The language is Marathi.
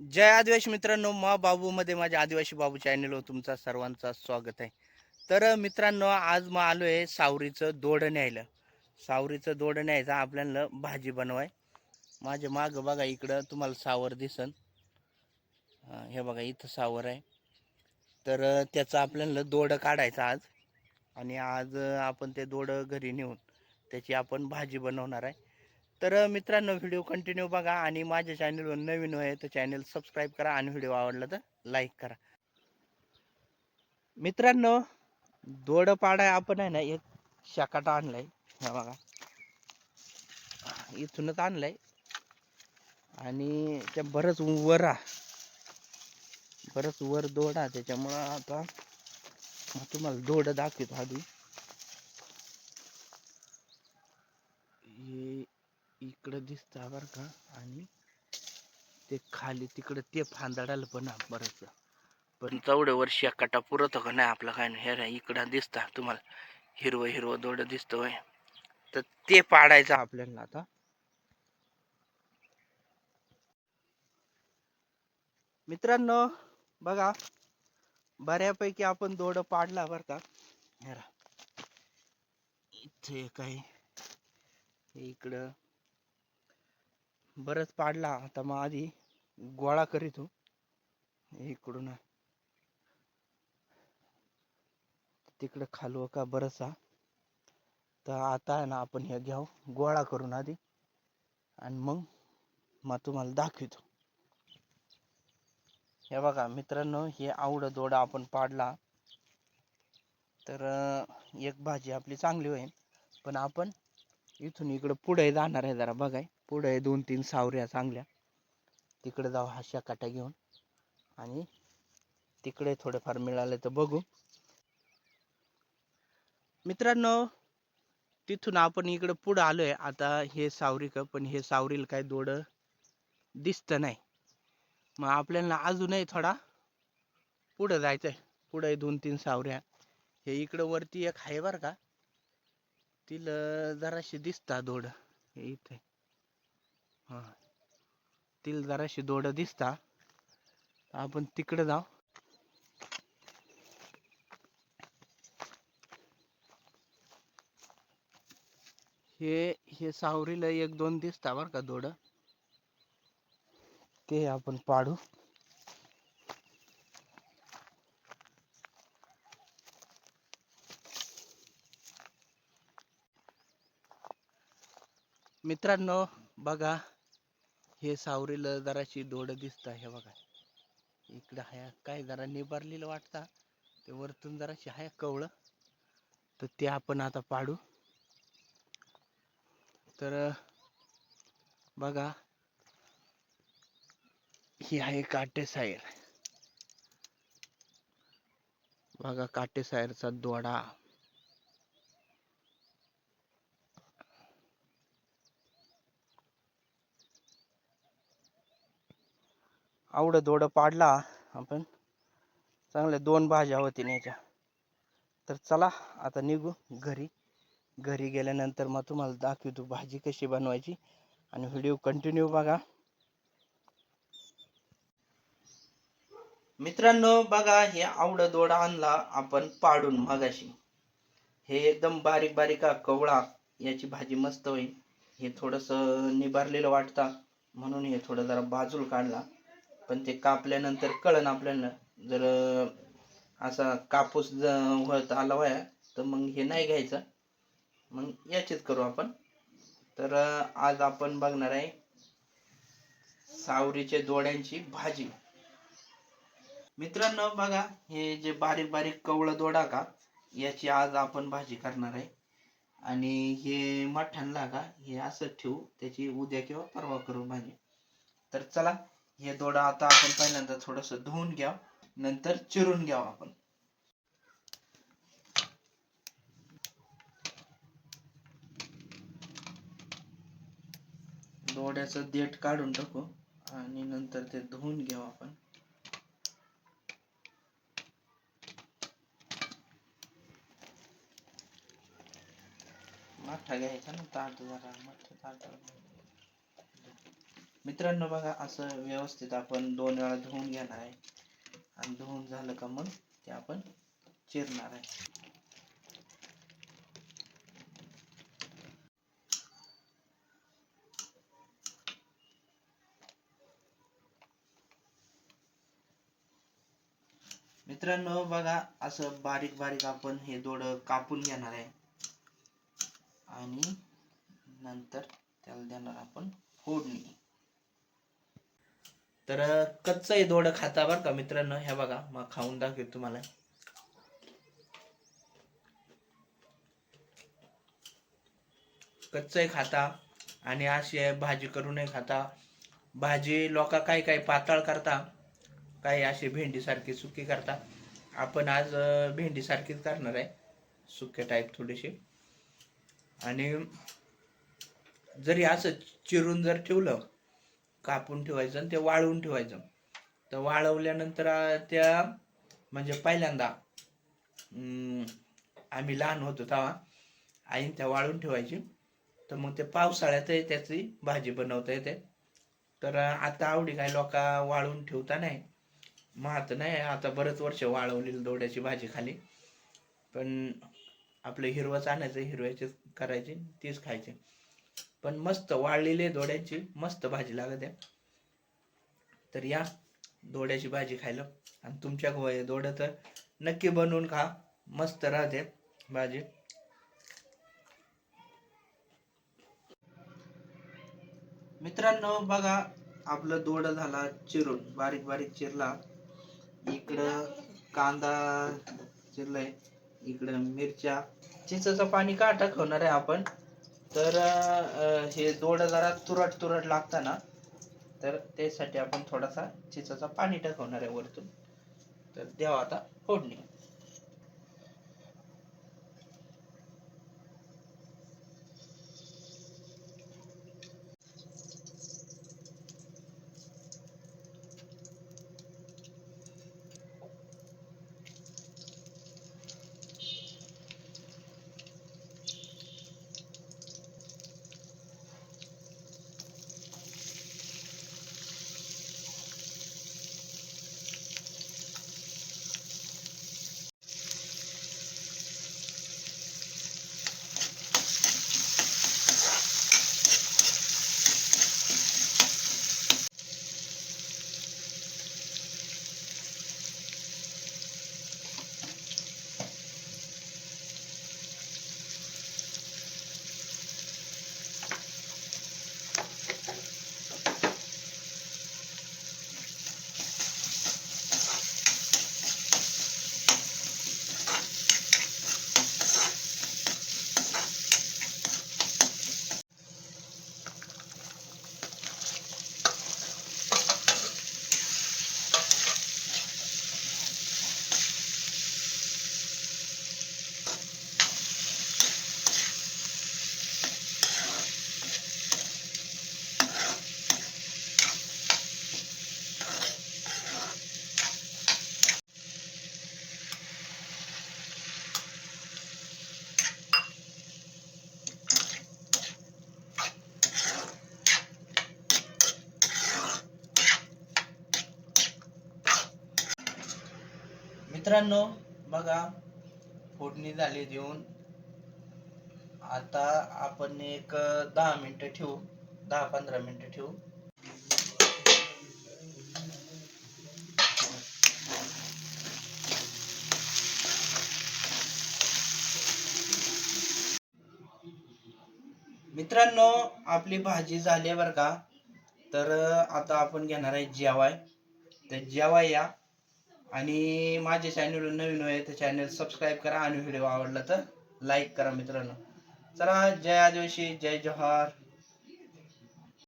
जय आदिवासी मित्रांनो मा बाबूमध्ये माझ्या आदिवासी बाबू चॅनलवर तुमचा सर्वांचा स्वागत आहे. तर मित्रांनो आज मग आलो आहे सावरीचं दोडं न्यायला. सावरीचं दोडं न्यायचं आपल्याला भाजी बनवाय. माझ्या मागं बघा इकडं तुम्हाला सावर दिसन. हे बघा इथं सावर आहे. तर त्याचं आपल्याला दोडं काढायचं आज. आणि आज आपण ते दोडं घरी नेऊन त्याची आपण भाजी बनवणार आहे. तर मित्रांनो व्हिडिओ कंटिन्यू बघा आणि माझ्या चॅनलवर नवीन आहे तर चॅनल सबस्क्राईब करा आणि व्हिडिओ आवडला तर लाईक करा. मित्रांनो दोडपाडा आपण आहे ना एक शाकाटा आणलाय. हा बघा. इथूनच आणलाय. आणि त्या बरंच वरा बरंच वर दोडा त्याच्यामुळं आता तुम्हाला दोड दाखवतो आधी हे इकडं दिसतं बरं का. आणि ते खाली तिकडं ते फांदडाला पण बरंच. पण चौड्या वर्षी कटा पुरत का नाही आपलं काय नाही. हे इकडं दिसतं तुम्हाला. हिरवं हिरवं दोड दिसतं होय. तर ते पाडायचं आपल्याला आता. मित्रांनो बघा. बऱ्यापैकी आपण दोड पाडला बरं का. इथे काय हे इकडं. बरंच पाडला. आता मग आधी गोळा करीतो इकडून. तिकडं खालव का बरंचसा तर आता आहे ना आपण हे घ्याव. गोळा करून आधी. आणि मग मग तुम्हाला दाखवतो. हे बघा मित्रांनो हे आवडं दोडा आपण पाडला. तर एक भाजी आपली चांगली होईल. पण आपण इथून इकडं पुढे जाणार आहे जरा बघाय. पुढे दोन तीन सावऱ्या चांगल्या. तिकडे जाऊ हा शाकाटा घेऊन. आणि तिकडे थोडंफार मिळालं तर बघू. मित्रांनो तिथून आपण इकडं पुढं आलोय. आता हे सावरी का पण हे सावरील काय दोड दिसतं नाही. मग आपल्याला अजूनही थोडा पुढं जायचंय. पुढे दोन तीन सावऱ्या. हे इकडं वरती एक आहे बरं का. तिला जराशी दिसता दोड. हे इथे. हा. तिला जराशी दोड दिसता. आपण तिकडे जाऊ. हे हे सावरीला एक दोन दिसता बरं का दोड. ते आपण पाडू. मित्रांनो बघा हे सावरीला जराशी दोड दिसत हे बघा. इकडं हाय काय जरा निबारलेलं वाटतं. ते वरतून जराशी हाय कवळं. तर ते आपण आता पाडू. तर बघा ही आहे काटेसायर बघा काटेसायरचा दोडा. आवडं दोडं पाडला आपण. चांगल्या दोन भाज्या होती याच्या. तर चला आता निघू घरी. घरी गेल्यानंतर मग तुम्हाला दाखवतो भाजी कशी बनवायची. आणि व्हिडिओ कंटिन्यू बघा. मित्रांनो बघा हे आवडं दोडा आणला आपण पाडून मगाशी. हे एकदम बारीक बारीक कवळा याची भाजी मस्त होईल. हे थोडस निभारलेलं वाटतं. म्हणून हे थोडं जरा बाजूला काढला. पण ते कापल्यानंतर कळण आपल्याला. जर असा कापूस ज आला वया तर मग हे नाही घ्यायचं. मग याचीच करू आपण. तर आज आपण बघणार आहे सावरीचे दोड्यांची भाजी. मित्रांनो बघा हे जे बारीक बारीक कवळं दोडा का याची आज आपण भाजी करणार आहे. आणि हे मठांना का हे असं ठेवू त्याची उद्या किंवा परवा करू भाजी. तर चला हे दोडा आता आपण पहिल्यांदा थोडस धुवून घ्या, नंतर चिरून घ्यावं आपण. दोड्याचं देठ काढून टाकू आणि नंतर ते धुवून घ्यावं आपण. माठा घ्यायचा ना, ताट जरा, मोठं ताट मित्रांनो बघा असं व्यवस्थित आपण दोन वेळा धुवून घेणार आहे. आणि धुवून झालं का मग ते आपण चिरणार आहे. मित्रांनो बघा असं बारीक बारीक आपण हे दोड कापून घेणार आहे. आणि नंतर त्याला देणार आपण फोडणी. तर कच्चं हे दोडं खाता बरं का मित्रांनो? हे बघा मग खाऊन दाखवेल तुम्हाला. कच्च खाता आणि अशी भाजी करूनही खाता. भाजी लोक काय काय पातळ करता काही अशी भेंडी सारखी सुकी करता. आपण आज भेंडीसारखीच भेंडी सारखीच करणार आहे सुके टाईप थोडीशी. आणि जरी असं चिरून जर ठेवलं कापून ठेवायचं आणि ते वाळवून ठेवायचं. तर वाळवल्यानंतर त्या म्हणजे पहिल्यांदा आम्ही लहान होतो तेव्हा आईन त्या वाळून ठेवायची. तर मग ते पावसाळ्यातही त्याची भाजी बनवता येते. तर आता आवडी काय लोक वाळून ठेवता नाही. महात नाही आता बरंच वर्ष वाळवलेली दोड्याची भाजी खाली. पण आपलं हिरवंच आणायचं हिरव्याची करायची तीच खायची. पण मस्त वाळलेले दोड्यांची मस्त भाजी लागत आहे. तर या दोड्याची भाजी खायला. आणि तुमच्या गोवा दोडं तर नक्की बनवून खा. मस्त राहते भाजी. मित्रांनो बघा आपलं दोडं झाला चिरून. बारीक बारीक चिरला. इकडं कांदा चिरलाय. इकडं मिरच्या. चिंचेचं पाणी का टाकवणार आहे आपण? तर हे दोड जरा तुरट तुरट लागतं ना तर त्यासाठी आपण थोडासा चिचाचा पाणी टाकवणार आहे वरतून. तर द्यावा आता फोडणी. मित्रांनो बघा फोडणी झाली देऊन. आता आपण एक दहा मिनिटं ठेवू. दहा पंधरा मिनिटं ठेवू. मित्रांनो आपली भाजी झाली बरं का. तर आता आपण घेणार आहे जेवाय. तर जेवाय. या आणि माझ्या चॅनल नवीन आहे तर चॅनल सबस्क्राईब करा. आणि व्हिडिओ आवडला तर लाईक करा मित्रांनो. चला जय आदिवासी जय जोहार.